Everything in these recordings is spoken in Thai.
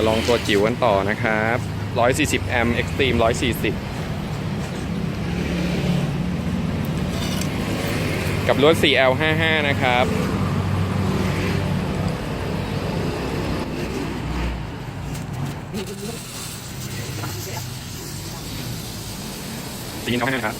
มาลองตัวจิ๋วกันต่อนะครับ 140 แอมป์ Extreme 140 กับรถ 4L55 นะครับ สีน้องนะครับ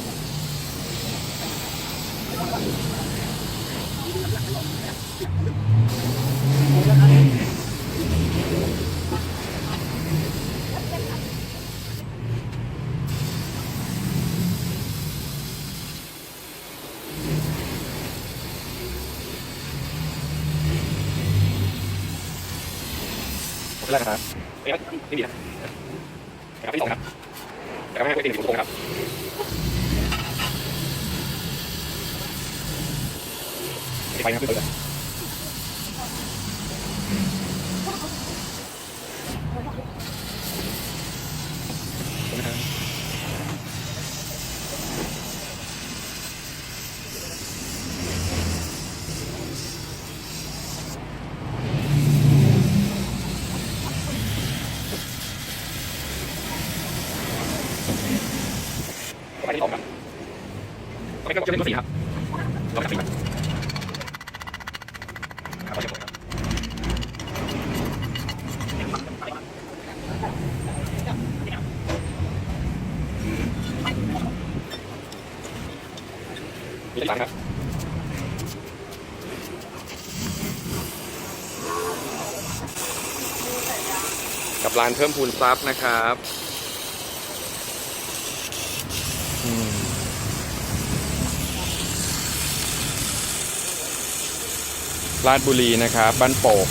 แรกนะครับเอ้ยไม่มีนะครับที่สองครับแล้วก็ให้ไปตีหนึ่งตรงครับไปนะครับขึ้นไป ไปที่สองครับไปก็จะเล่นตัวสี่ครับเราจะสี่ครับเราจะหมดครับมีสามครับกับร้านเพิ่มพูนทรัพย์นะครับ ราชบุรีนะครับบ้านโป่ง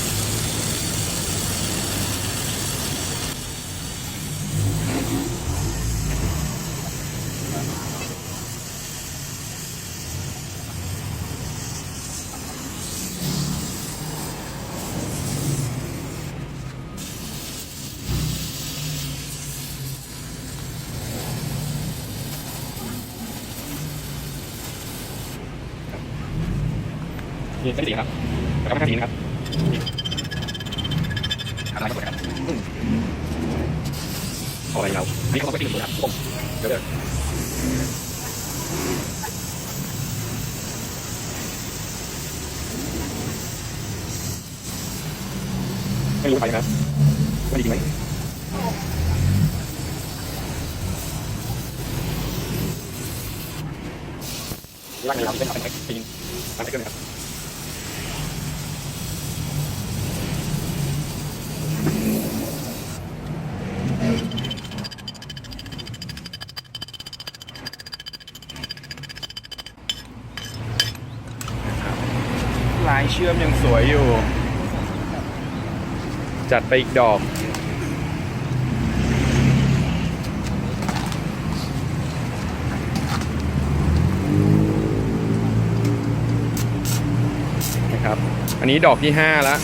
นี่เป็นสีครับ แล้วก็ไม่ใช่สีนะครับอะไรก็หมดครับอืมเออะไรเราอันนี้เขาก็ตีหนึ่งตัวครับผมเดี๋ยวเดี๋ยวไม่รู้ไปนะครับว่ดีไหมร่างในเราเป็นอะไรปีนทำให้เกินครับ ลายเชื่อมยัง สวยอยู่ จัดไปอีกดอก นะครับ อันนี้ดอกที่ 5 แล้ว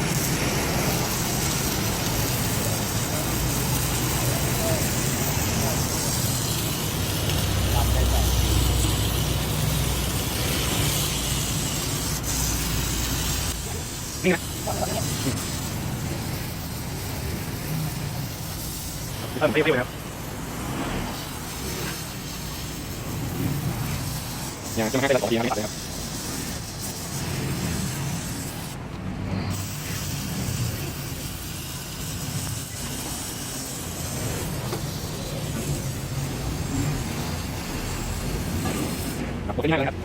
เพิ่มเปรี้ยวๆครับอย่างจะให้เป็นละสองทีนะไม่ตัดเลยครับครับผมเป็นห้าเลยครับ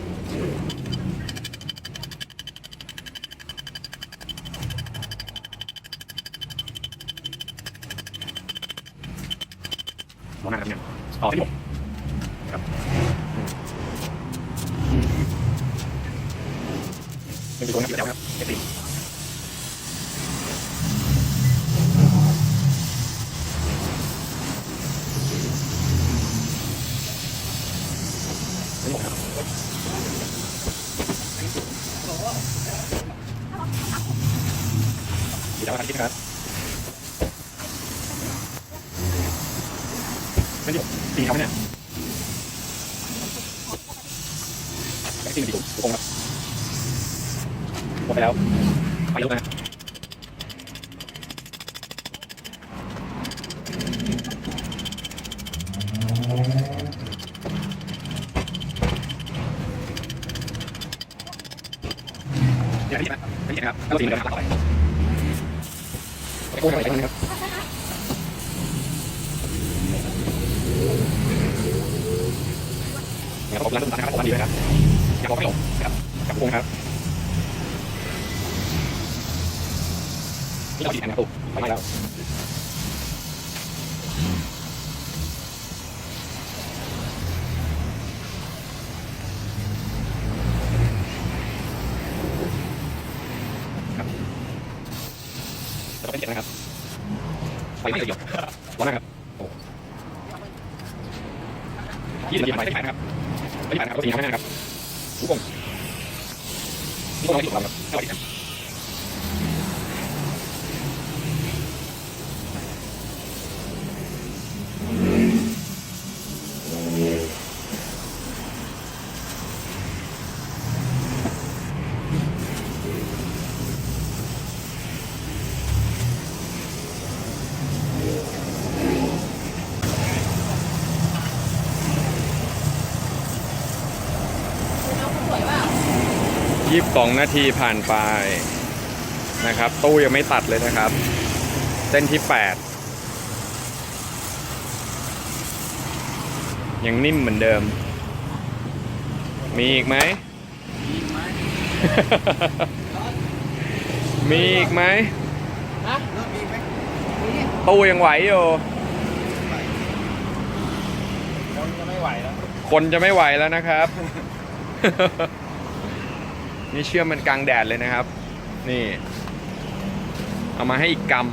หมอหน้าครับเนี่ยต่อที่หกครับ เป็นตัวนักกีฬาครับเอฟซีนี่หกครับกีฬาครับที่ครับไม่ใช่ตีเขาเนี่ยแบ็คซิ่งตีถูกถูกครับ ไปแล้วไปยกนะอย่างนี้นะครับอย่างนี้นะครับแล้วก็นต่อไปไปกู้ทางไหนนะครับเนี่ยผมร้านต้นตาลนะครับร้านดีนะครับอยากบอกให้ลงครับกับพวงนะครับ นี่เราดีแทนนะครับตุ๊ไปไม่แล้วแล้วก็เป็นเจ็ดนะครับไฟไม่ละเอียดร้อนนะครับยี่สิบนาทีไปที่แปดนะครับไปที่แปดนะครับรถสีน้ำให้นะครับทุกคนนี่ต้องร้อยที่สุดครับไม่ร้อยที่แปด ยี่สิบสองนาทีผ่านไปนะครับ ตู้ยังไม่ตัดเลยนะครับ เส้นที่แปดยังนิ่มเหมือนเดิม มีอีกไหม มีอีกไหมฮะเริ่มมีไหมมีตู้ยังไหวอยู่คนจะไม่ไหวแล้ว คนจะไม่ไหวแล้วนะครับ นี่เชื่อมมันกลางแดดเลยนะครับ นี่ เอามาให้อีกกำ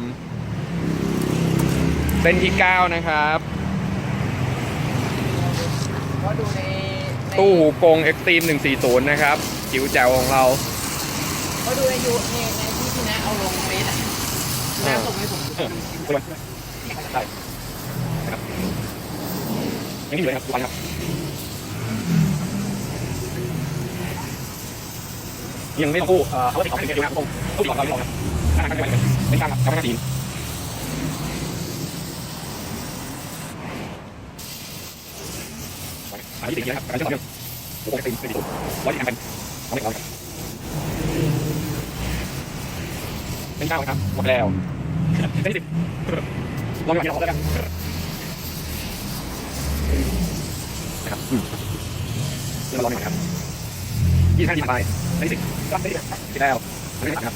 เส้นที่ 9 นะครับเพราะดูในในตู้หูกง Extreme 140 นะครับ จิ๋วแจ๋วของเราเพราะดูในยูในในที่ที่นะเอาลงเฟซอะที่นะส่งให้ผมดูใช่นะครับยังนี่อยู่เลยครับทุกวันครับ ยังไม่ต้องกู้เอ่อเขาติดต่อให้เดียวนะครับตรงตู้ติดต่อเราไม่ลงครับหน้าทางไม่ไหวเป็นกลางครับกลางหน้าทีมอันนี้ติดนะครับการเชื่อมต่อเนื่องโอ้โหเป็นเป็นดีสุดร้อยที่ทำเป็นเอาไม่เอาครับเป็นเก้าครับหมดแล้วเป็นสิบลองอย่างนี้เราแล้วกันนะครับอืมเรื่องมาลองหน่อยครับยี่สิบห้าทีไป ได้สิบรับได้สิบสิบแล้วอันนี้ครับ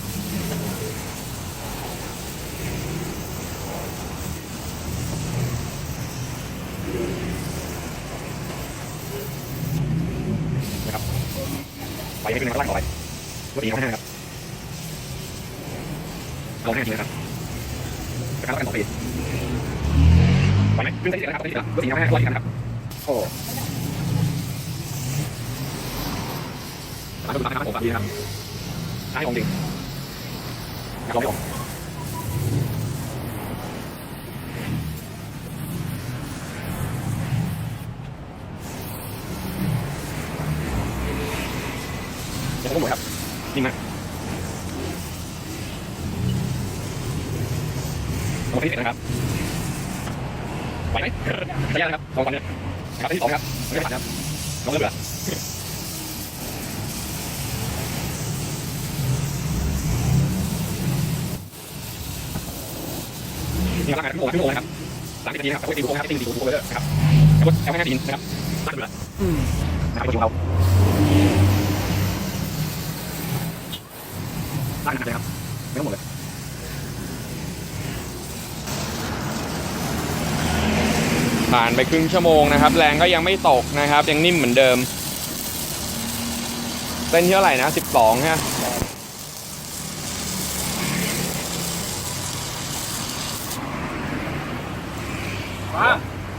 นะครับไปให้ขึ้นมาล่างต่อไปรถอีกห้ครับลองห้าทีนะครับการรับกันต่อไปไปไหมขึ้นได้สิบนะครับได้สิบรถอีกห้ารถอีกนครับโอ้ ร้านดูร้านนะครับผมแบบนี้นะครับให้ของจริงอยากลองไม่ลองยังไม่หมดครับนิ่งมากลองที่เสร็จนะครับไหวไหมระยะนะครับลองก่อนเนี่ยนะครับที่สองครับไม่ผ่านครับลองเริ่มเหลือ นี่ร่างกายทั้งหมดทั้งหมดนะครับสามสิบนาทีนะครับแล้วก็ตีหัวครับตีตีหัวเลยนะครับแล้วก็เอาให้าทีนะครับร่างเหลืออืมนะครับตัวเราร่างหนักเลยครับไม่ต้องหมดเลยผ่านไปครึ่งชั่วโมงนะครับ แรงก็ยังไม่ตกนะครับ ยังนิ่มเหมือนเดิมเส้นเท่าไหร่นะสิบสองฮะ มา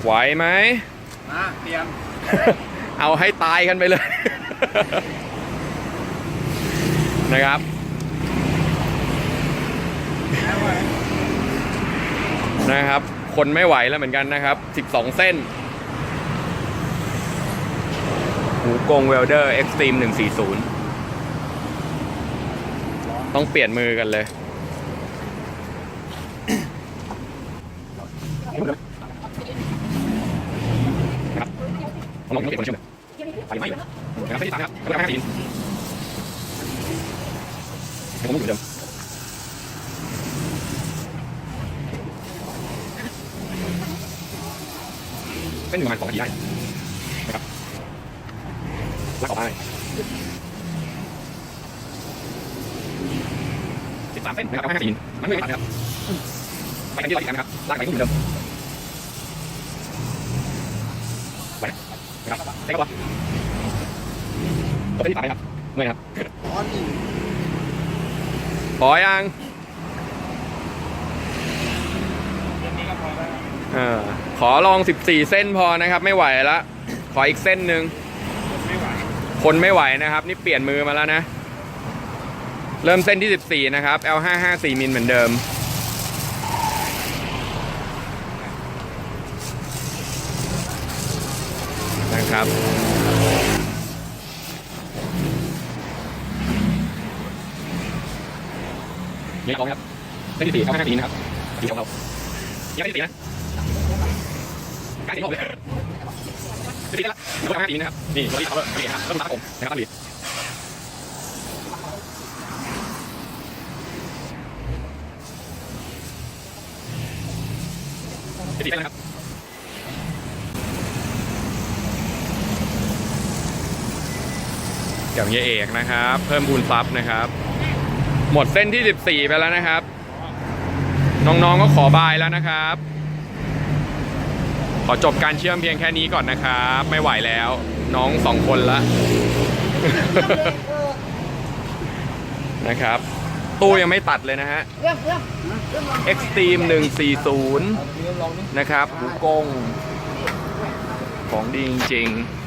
ไหวไหมมาเตรียม เอาให้ตายกันไปเลย นะครับแล้วไว้นะครับ คนไม่ไหวแล้วเหมือนกันนะครับ 12 เส้น หูกงเวลเดอร์เอ็กซ์ตรีม140 ต้องเปลี่ยนมือกันเลย ครับ ลองเปลี่ยนคนเชื่อมไปไหมนะครับไม่ได้ตามครับแล้วก็ห้าทียังคงอยู่เหมือนเดิมเส้นอยู่ประมาณสองนาทีได้นะครับลากออกได้สิบสามเส้นนะครับเอาห้าสี่มันไม่ตัดนะครับไปกันที่เราอีกครั้งนะครับลากไปก็เหมือนเดิม ใช้กระเป๋าตบไปที่สามไหมครับเมื่อยครับอ๋อนี่พอยังเออขอลอง 14 เส้นพอนะครับ ไม่ไหวละขออีกเส้นหนึ่งคนไม่ไหวนะครับ นี่เปลี่ยนมือมาแล้วนะ เริ่มเส้นที่ 14 นะครับ L554 มิลเหมือนเดิม นะครับ ยังของครับเส้นที่สี่เข้าห้าปีนะครับสีของเรายังไม่สีนะการสีของเลยสีแล้วยกห้าปีนะครับ นี่ตัวนี้เขาเลยครับเริ่มตัดผมนะครับบีสีแล้วนะครับ กับเฮียเอกนะครับ เพิ่มพูนทรัพย์นะครับ หมดเส้นที่ 14 ไปแล้วนะครับ น้องๆก็ขอบายแล้วนะครับ ขอจบการเชื่อมเพียงแค่นี้ก่อนนะครับ ไม่ไหวแล้ว น้องสองคนละนะครับ ตู้ยังไม่ตัดเลยนะฮะเรื่องเรื่อง Extreme 140เอาเดี๋ยวลองนี่นะครับหูกง ของดีจริงๆ